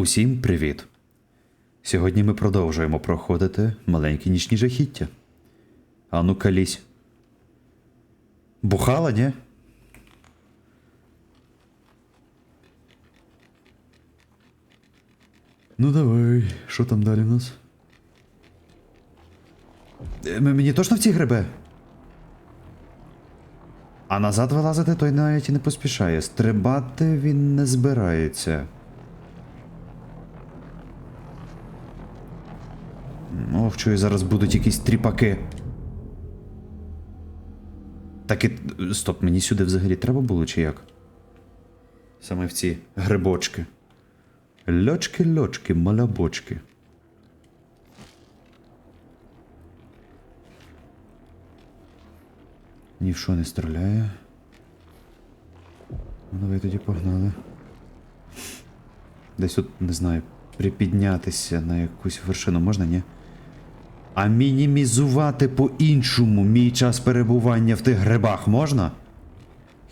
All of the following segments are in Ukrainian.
Усім привіт! Сьогодні ми продовжуємо проходити маленькі нічні жахіття. Ану калісь. Бухала, ні? Ну давай, що там далі в нас? Е, Мені точно в ці грибе? А назад вилазити той навіть і не поспішає. Стрибати він не збирається. Ох, чую, зараз будуть якісь тріпаки. Так і. Стоп, мені сюди взагалі треба було чи як? Саме в ці грибочки. Льочки, льочки, малябочки. Ні в що не стріляє. Ну, давай тоді погнали. Десь тут, не знаю, припіднятися на якусь вершину можна, ні? А мінімізувати по-іншому мій час перебування в тих грибах можна?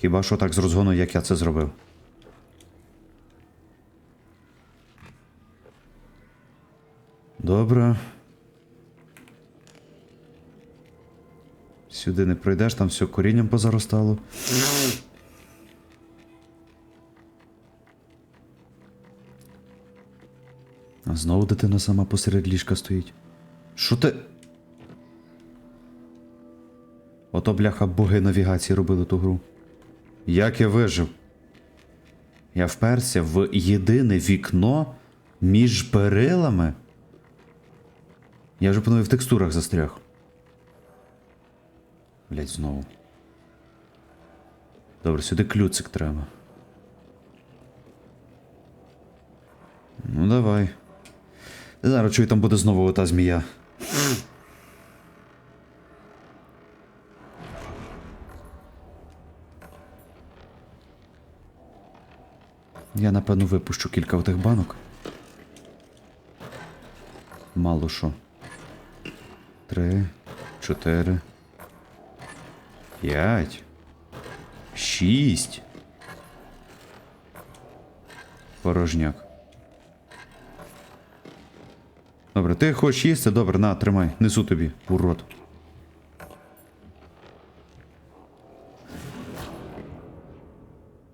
Хіба що так з розгону, як я це зробив? Добре. Сюди не пройдеш, там все корінням позаростало. А знову дитина сама посеред ліжка стоїть. Що ти. Ото бляха боги навігації робили ту гру. Як я вижив? Я вперся в єдине вікно між перилами. Я вже панове в текстурах застряг. Блять, знову. Добре, сюди клюцик треба. Ну, давай. Зараз чую, там буде знову ота змія. Я напевно випущу кілька отих банок. Мало що. Три, чотири. П'ять. Шість. Порожняк. Добре, ти хочеш їсти? Добре, на, тримай, несу тобі, урод.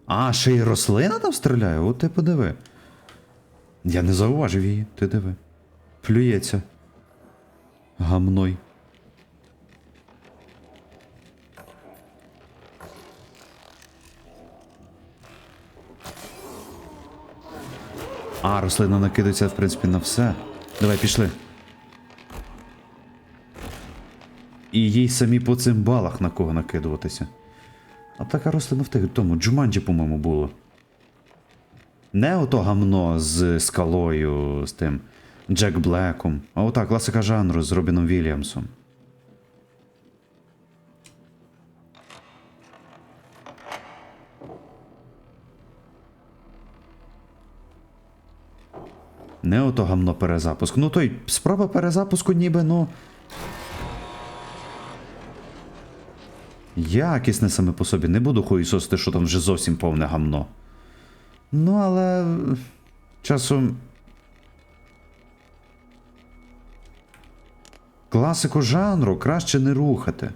А, ще й рослина там стріляє? От ти подиви. Я не зауважив її, ти диви. Плюється. Гамной. А, рослина накидається, в принципі, на все. Давай, пішли. І їй самі по цим балах на кого накидуватися. А така рослина в тих тому Джуманджі, по-моєму, було. Не ото гамно з скалою, з тим Джек Блеком, а ота класика жанру з Робіном Вільямсом. Не ото гамно перезапуск. Ну той спроба перезапуску ніби, ну. Якісне саме по собі. Не буду хуїсосити, що там вже зовсім повне гамно. Ну, але. Часом. Класику жанру краще не рухати.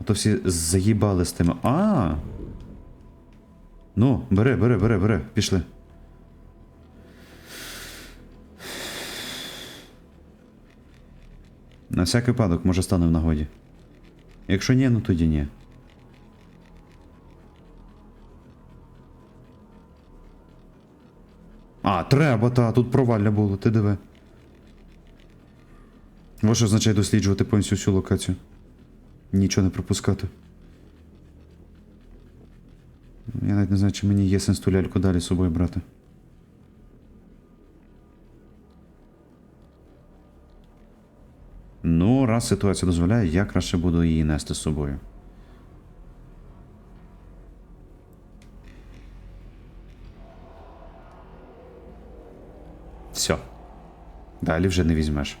А то всі заїбали з тими. А. Ну, бери, бери, бери, бери, пішли. На всякий випадок, може стане в нагоді. Якщо ні, ну тоді ні. А, треба, та, тут провалля було, ти диви. Ось що означає досліджувати повністю всю локацію. Нічого не пропускати. Я навіть не знаю, чи мені є сенс ту ляльку далі з собою брати. Раз ситуація дозволяє, я краще буду її нести з собою. Все. Далі вже не візьмеш.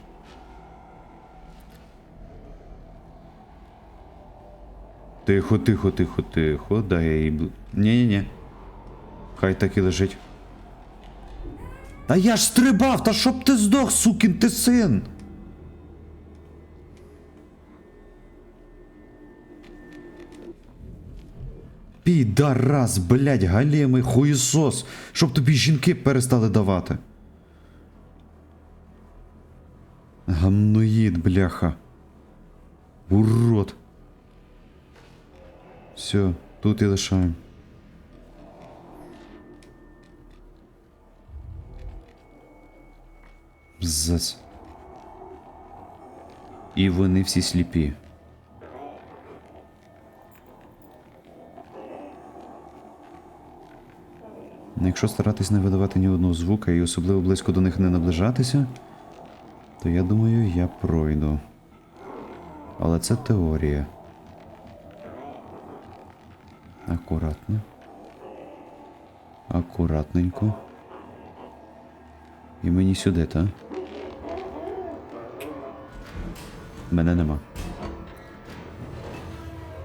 Тихо, тихо, тихо, тихо. Дай я бл- Ні-ні-ні. Хай так і лежить. Та я ж стрибав, та щоб ти здох, сукін ти син. Підарас, блядь, галємий хуєсос, щоб тобі жінки перестали давати. Гамноїд, бляха. Урод. Все, тут і лишаємо. Бзац. І вони всі сліпі. Якщо старатись не видавати ні одного звука і особливо близько до них не наближатися, то я думаю, я пройду. Але це теорія. Акуратно. Акуратненько. І мені сюди, та? Мене нема.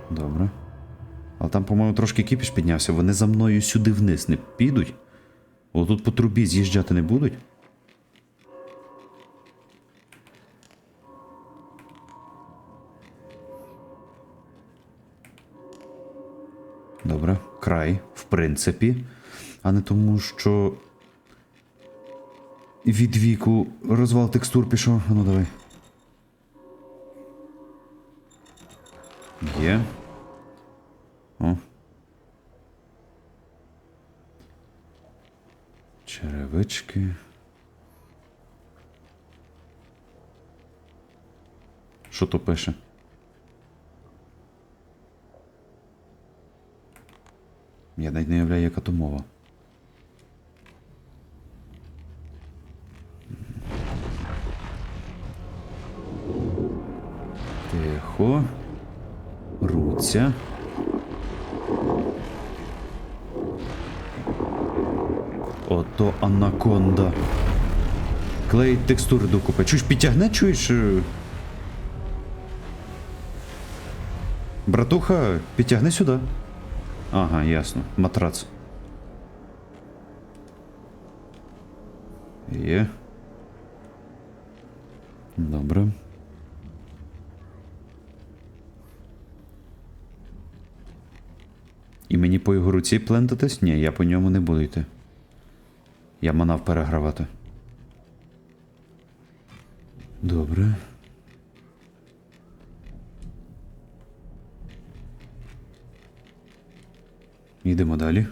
Добре. Але там, по-моєму, трошки кіпіш піднявся. Вони за мною сюди вниз не підуть. Отут по трубі з'їжджати не будуть. Добре, край, в принципі. А не тому, що від віку розвал текстур пішов. Ну давай. Є. Черевички. Що то пише? Я навіть не уявляю, яка то мова. Тихо. Руця. Ото анаконда. Клеїть текстури докупи. Чуєш, підтягне, чуєш? Братуха, підтягни сюди. Ага, ясно. Матрац. Є. Добре. І мені по його руці плентатись? Ні, я по ньому не буду йти. Я манав перегравати. Добре. Йдемо далі.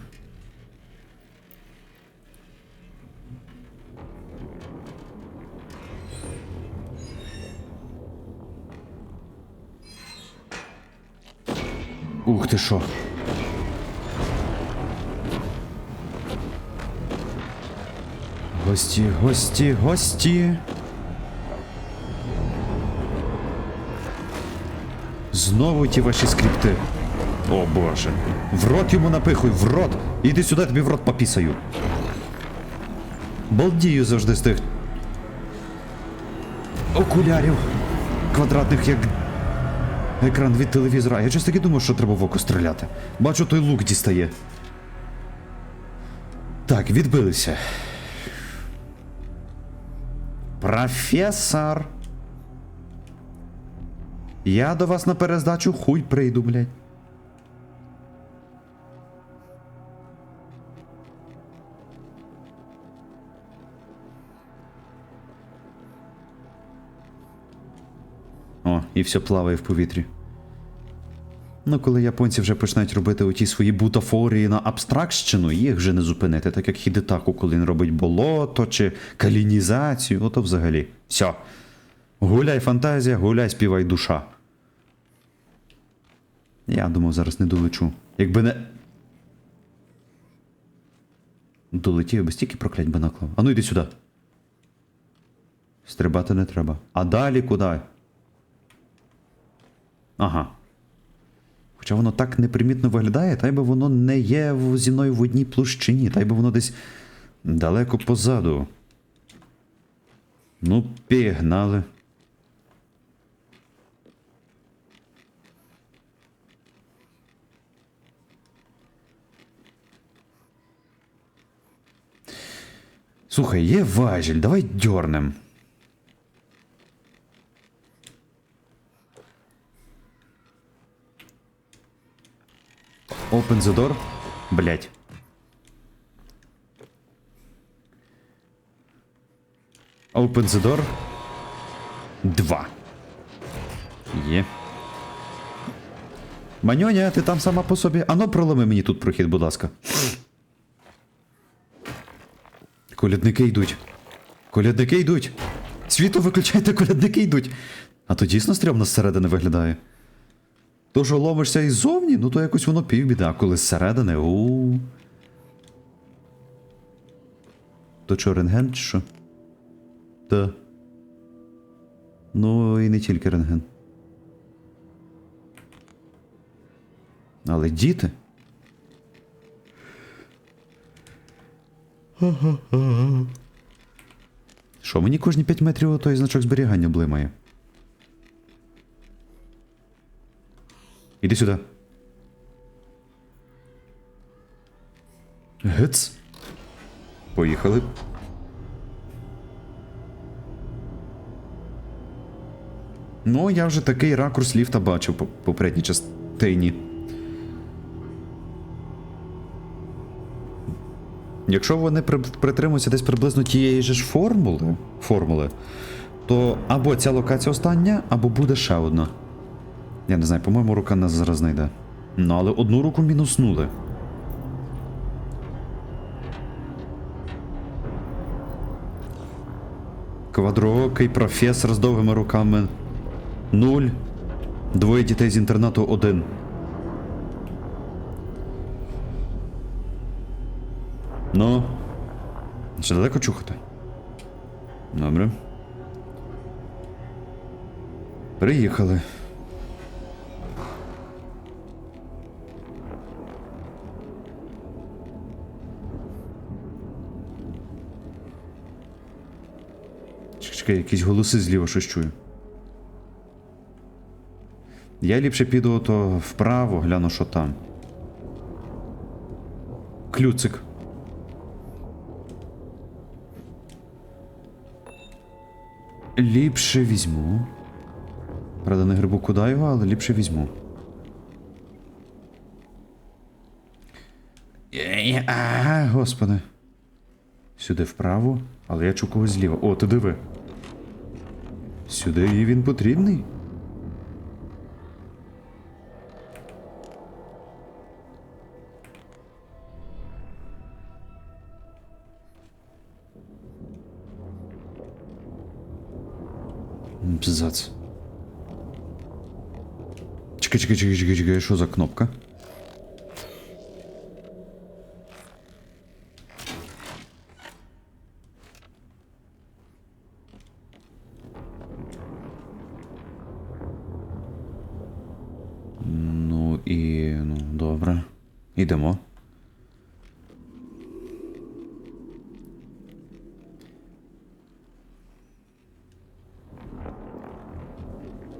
Ух ти що. Гості, гості, гості. Знову ті ваші скрипти. О боже. В рот йому напихуй, в рот. Іди сюди, тобі в рот попісаю. Балдію завжди з тих. Окулярів. Квадратних, як екран від телевізора. Я щось таки думав, що треба в око стріляти. Бачу, той лук дістає. Так, відбилися. Професор. Я до вас на перездачу хуй прийду, блядь. О, і все плаває в повітрі. Ну, коли японці вже починають робити оті свої бутафорії на абстракщину, їх вже не зупинити, так як Хідетаку, коли він робить болото чи калінізацію, ото взагалі. Все. Гуляй фантазія, гуляй, співай душа. Я думав, зараз не долечу. Якби не. Долетів, би стільки проклять би наклав. А ну йди сюди. Стрибати не треба. А далі куди? Ага. Хоча воно так непримітно виглядає, та й би воно не є зі мною в одній площині, та й би воно десь далеко позаду. Ну, пігнали. Слухай, є важіль, давай дьорнем. Open the door. Блять. Open the door. Два. Є. Маньоня, ти там сама по собі. Ано проломи мені тут прохід, будь ласка. Колядники йдуть. Колядники йдуть. Світло виключайте, колядники йдуть. А то дійсно стрьомно зсередини виглядає. То, що ломишся іззовні, ну то якось воно півбіда, коли зсередини. у То що, рентген чи що? Та. Ну і не тільки рентген. Але діти. Що, мені кожні 5 метрів той значок зберігання блимає. Іди сюди. Гец. Поїхали. Ну, я вже такий ракурс ліфта бачив по попередній частині. Якщо вони при- притримуються десь приблизно тієї ж формули, формули, то або ця локація остання, або буде ще одна. Я не знаю, по-моєму, рука нас зараз знайде. Ну, але одну руку мінуснули. Квадроокий професор з довгими руками. Нуль. Двоє дітей з інтернату один. Ну. Ще далеко чухати? Добре. Приїхали. Чекай, якісь голоси зліва щось чую. Я ліпше піду ото вправо, гляну, що там. Клюцик. Ліпше візьму. Правда, не грибу куди його, але ліпше візьму. А, господи. Сюди вправо, але я чую когось зліва. О, ти диви. Сюди і він потрібний. Бзац. Чекай, чекай, чекай, чекай, чекай, що за кнопка? Ідемо.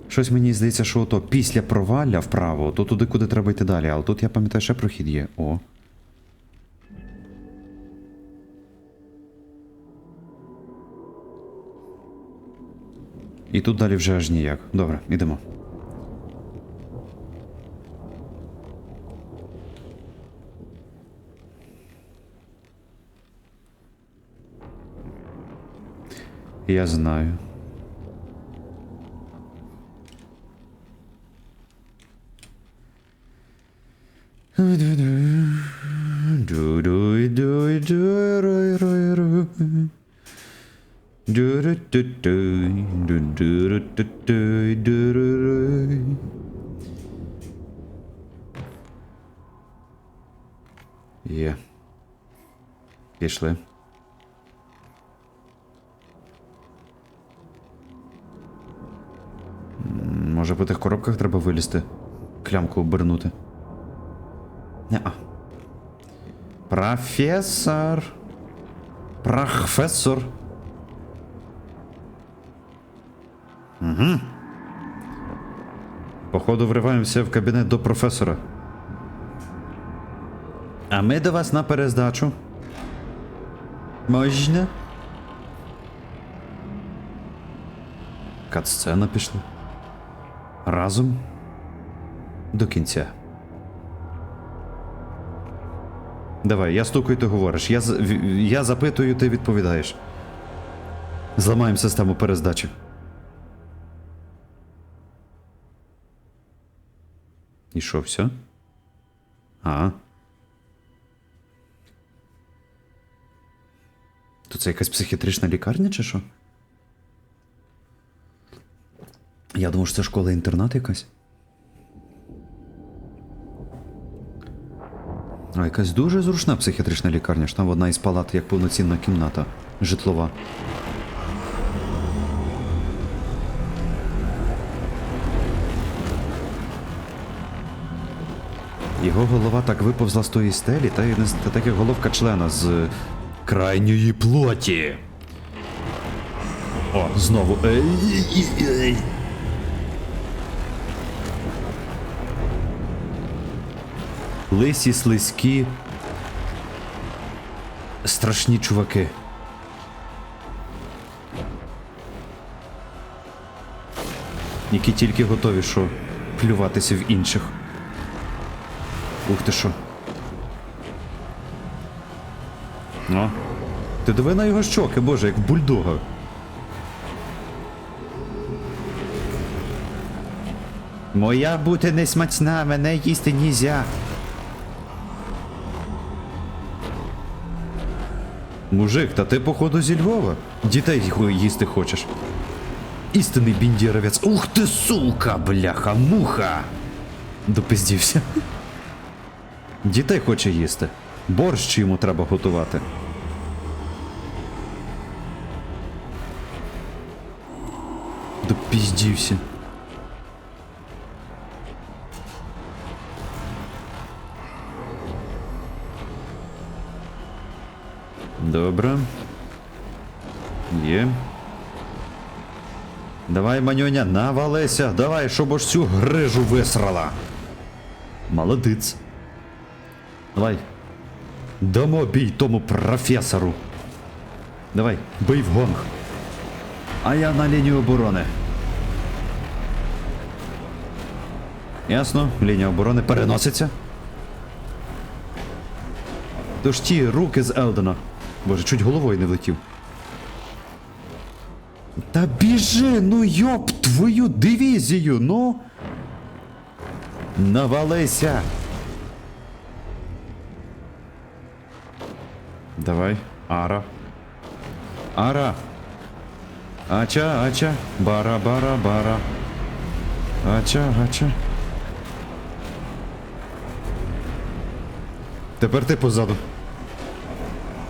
Щось мені здається, що ото після провалля вправо, то туди, куди треба йти далі. Але тут я пам'ятаю, ще прохід є. О. І тут далі вже аж ніяк. Добре, ідемо. Я знаю. Є. Пішли. Може по тих коробках треба вилізти? Клямку обернути. Не-а. Професор. Професор. Угу. Походу, вриваємося в кабінет до професора. А ми до вас на перездачу. Можна? Катсцена пішла. Разом до кінця. Давай, я стукаю, ти говориш. Я, я запитую, ти відповідаєш. Зламаємо систему перездачі. І що, все? А. То це якась психіатрична лікарня чи що? Я думав, що це школа-інтернат якась. А якась дуже зручна психіатрична лікарня, ж там одна із палат як повноцінна кімната житлова. Його голова так виповзла з тої стелі, та й не так як головка члена з крайньої плоті. О, знову. Ей, ей, ей. Лисі, слизькі. Страшні чуваки. Які тільки готові, що плюватися в інших. Ух ти що. О. Ти диви на його щоки, боже, як бульдога. Моя бути не смачна, мене їсти нізя. Мужик, та ти походу зі Львова. Дітей їсти хочеш. Істинний біндєровець. Ух ти, сука, бляха, муха. Допиздівся. Дітей хоче їсти. Борщ йому треба готувати. Допіздівся. Добре. Є. Давай, манюня, навалися, давай, щоб аж цю грижу висрала. Молодець. Давай. Дамо бій тому професору. Давай, бий в гонг. А я на лінію оборони. Ясно, лінія оборони переноситься. Тож ті руки з Елдена. Боже, чуть головою не влетів. Та біжи, ну йоп твою дивізію, ну. Навалися. Давай, Ара. Ара. Ача, ача. Бара, бара, бара. Ача, ача. Тепер ти позаду.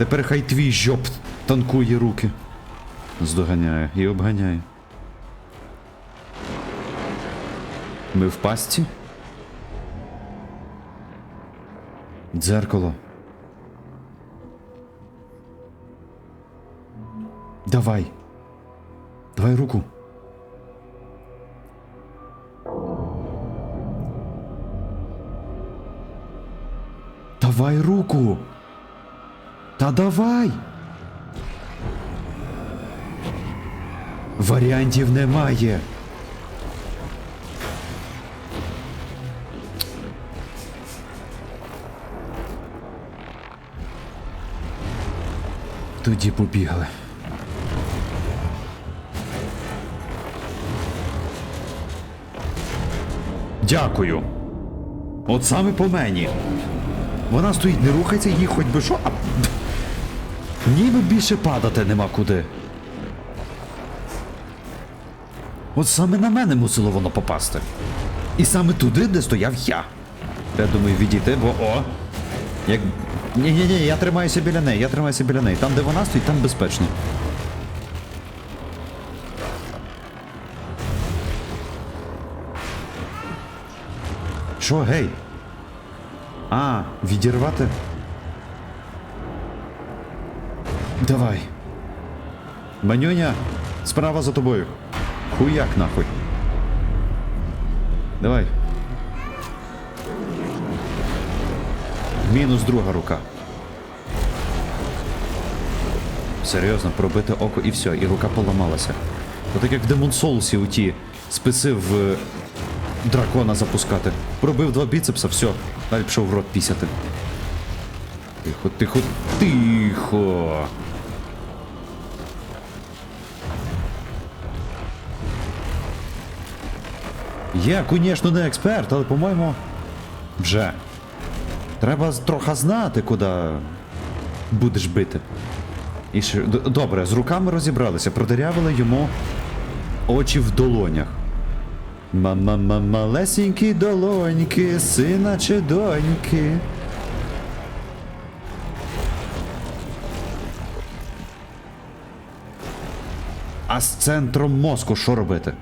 Тепер хай твій жоп танкує руки. Здоганяє і обганяє. Ми в пастці? Дзеркало. Давай. Давай руку. Давай руку. Та давай. Варіантів немає. Тоді побігли. Дякую. От саме по мені. Вона стоїть, не рухається, їй хоч би що. А... Ніби більше падати нема куди. От саме на мене мусило воно попасти. І саме туди, де стояв я. Я думаю, відійти, бо о. Як. Ні-ні-ні, я тримаюся біля неї, я тримаюся біля неї. Там, де вона стоїть, там безпечно. Що, гей? А, відірвати? Давай. Манюня, справа за тобою. Хуяк нахуй. Давай. Мінус друга рука. Серйозно, пробите око і все, і рука поламалася. Отак як в Demon Souls у ті списи в е, дракона запускати. Пробив два біцепса, все, далі пішов в рот пісяти. Тихо, тихо, тихо. Я, звісно, не експерт, але, по-моєму, вже. Треба трохи знати, куди будеш бити. І ще, добре, з руками розібралися, продирявили йому очі в долонях. Мама малесенькі долоньки, сина чи доньки. А з центром мозку що робити?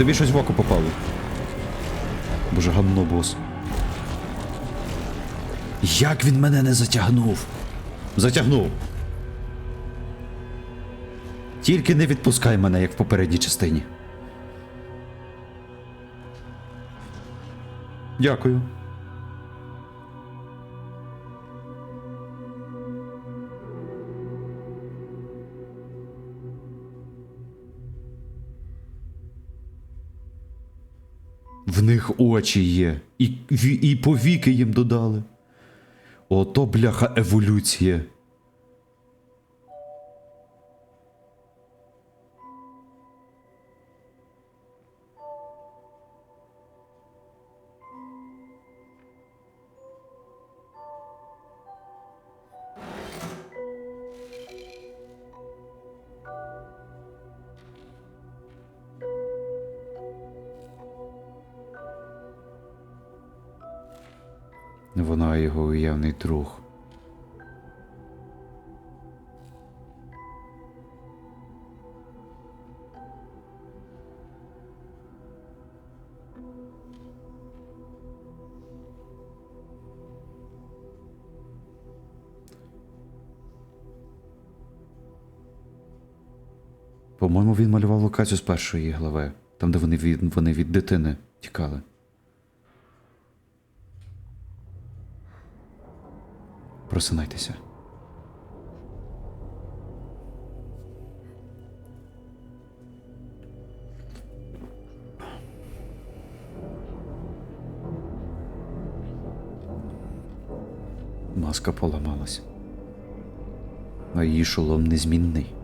Тобі щось в око попало. Боже, гамно бос. Як він мене не затягнув? Затягнув. Тільки не відпускай мене, як в попередній частині. Дякую. В них очі є, і, і повіки їм додали. Ото бляха еволюція. По-моєму, він малював локацію з першої глави, там, де вони від, вони від дитини тікали. Просинайтеся. Маска поламалась. А її шолом незмінний.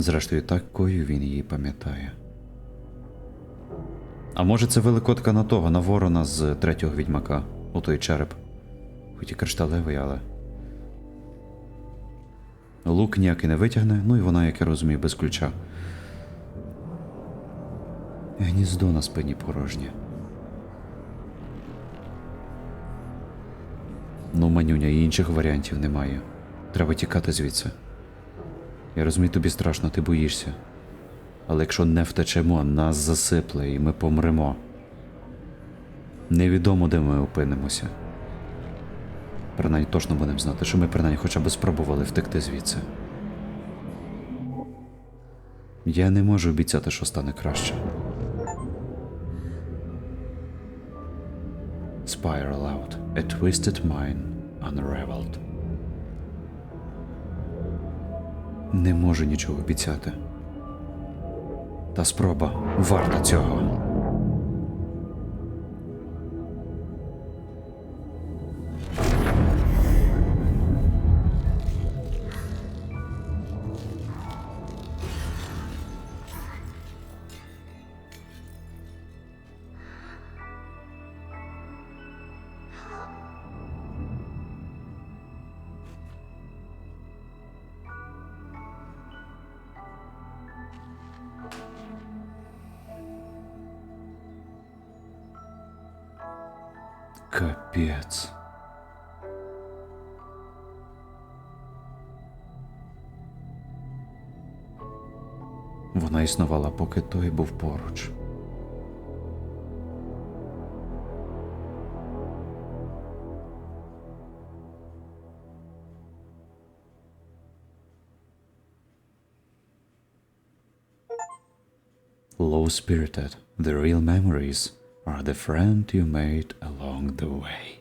Зрештою, такою він її пам'ятає. А може це великотка на того, на ворона з третього відьмака, у той череп. Хоч і кришталевий, але. Лук ніякий не витягне, ну і вона, як я розумію, без ключа. Гніздо на спині порожнє. Ну, манюня, і інших варіантів немає. Треба тікати звідси. Я розумію, тобі страшно, ти боїшся. Але якщо не втечемо, нас засипле і ми помремо. Невідомо, де ми опинимося. Принаймні точно будемо знати, що ми принаймні хоча б спробували втекти звідси. Я не можу обіцяти, що стане краще. Spiral out, a twisted mind unraveled. Не можу нічого обіцяти. Та спроба варта цього. Капець. Вона існувала, поки той був поруч. Low spirited, the real memories are the friend you made along the way.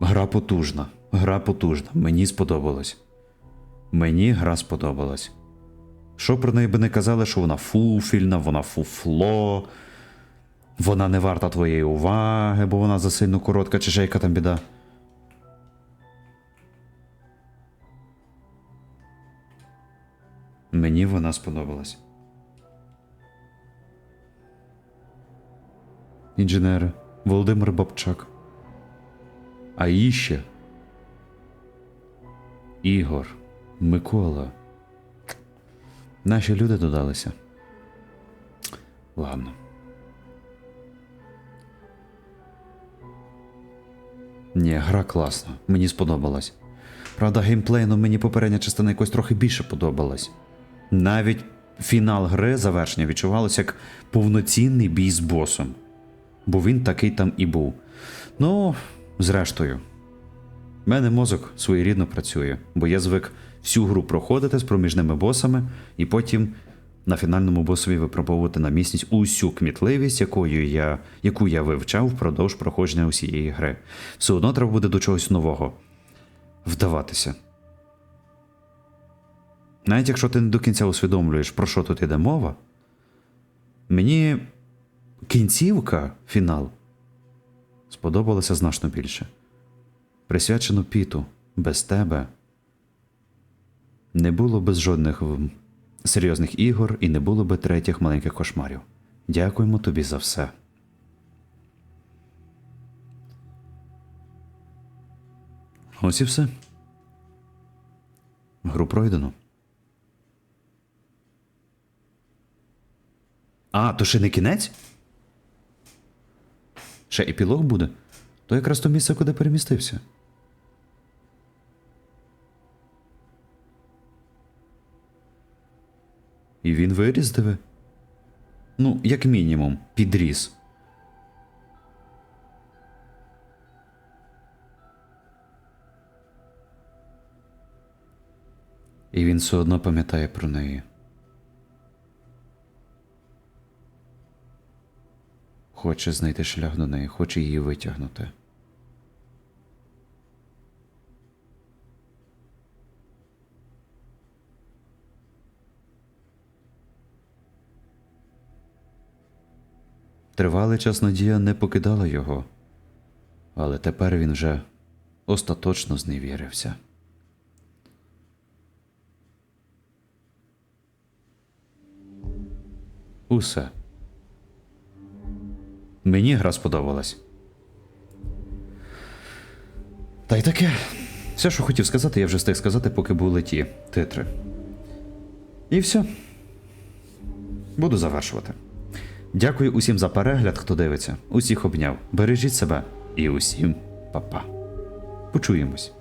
Гра потужна. Гра потужна. Мені сподобалось. Мені гра сподобалась. Що про неї би не казали, що вона фуфільна, вона фуфло, вона не варта твоєї уваги, бо вона засильно коротка, чи ще яка там біда. Мені вона сподобалась. Інженери Володимир Бабчак. А іще Ігор, Микола. Наші люди додалися. Ладно. Ні, гра класна, мені сподобалась. Правда, геймплейно мені попередня частина якось трохи більше подобалась. Навіть фінал гри завершення відчувалося як повноцінний бій з босом. Бо він такий там і був. Ну, зрештою, в мене мозок своєрідно працює, бо я звик всю гру проходити з проміжними босами і потім на фінальному босові випробовувати на міцність усю кмітливість, якою я, яку я вивчав впродовж проходження усієї гри. Все одно треба буде до чогось нового вдаватися. Навіть якщо ти не до кінця усвідомлюєш, про що тут іде мова, мені кінцівка, фінал, сподобалася значно більше. Присвячено Піту, без тебе. Не було без жодних серйозних ігор і не було би третіх маленьких кошмарів. Дякуємо тобі за все. Ось і все. Гру пройдено. А, то ще не кінець? Ще епілог буде? То якраз то місце, куди перемістився. І він виріс, диви? Ну, як мінімум, підріс. І він все одно пам'ятає про неї. Хоче знайти шлях до неї, хоче її витягнути. Тривалий час надія не покидала його, але тепер він вже остаточно зневірився. Усе. Мені гра сподобалась. Та й таке. Все, що хотів сказати, я вже встиг сказати, поки були ті титри. І все. Буду завершувати. Дякую усім за перегляд, хто дивиться. Усіх обняв. Бережіть себе і усім па-па. Почуємось.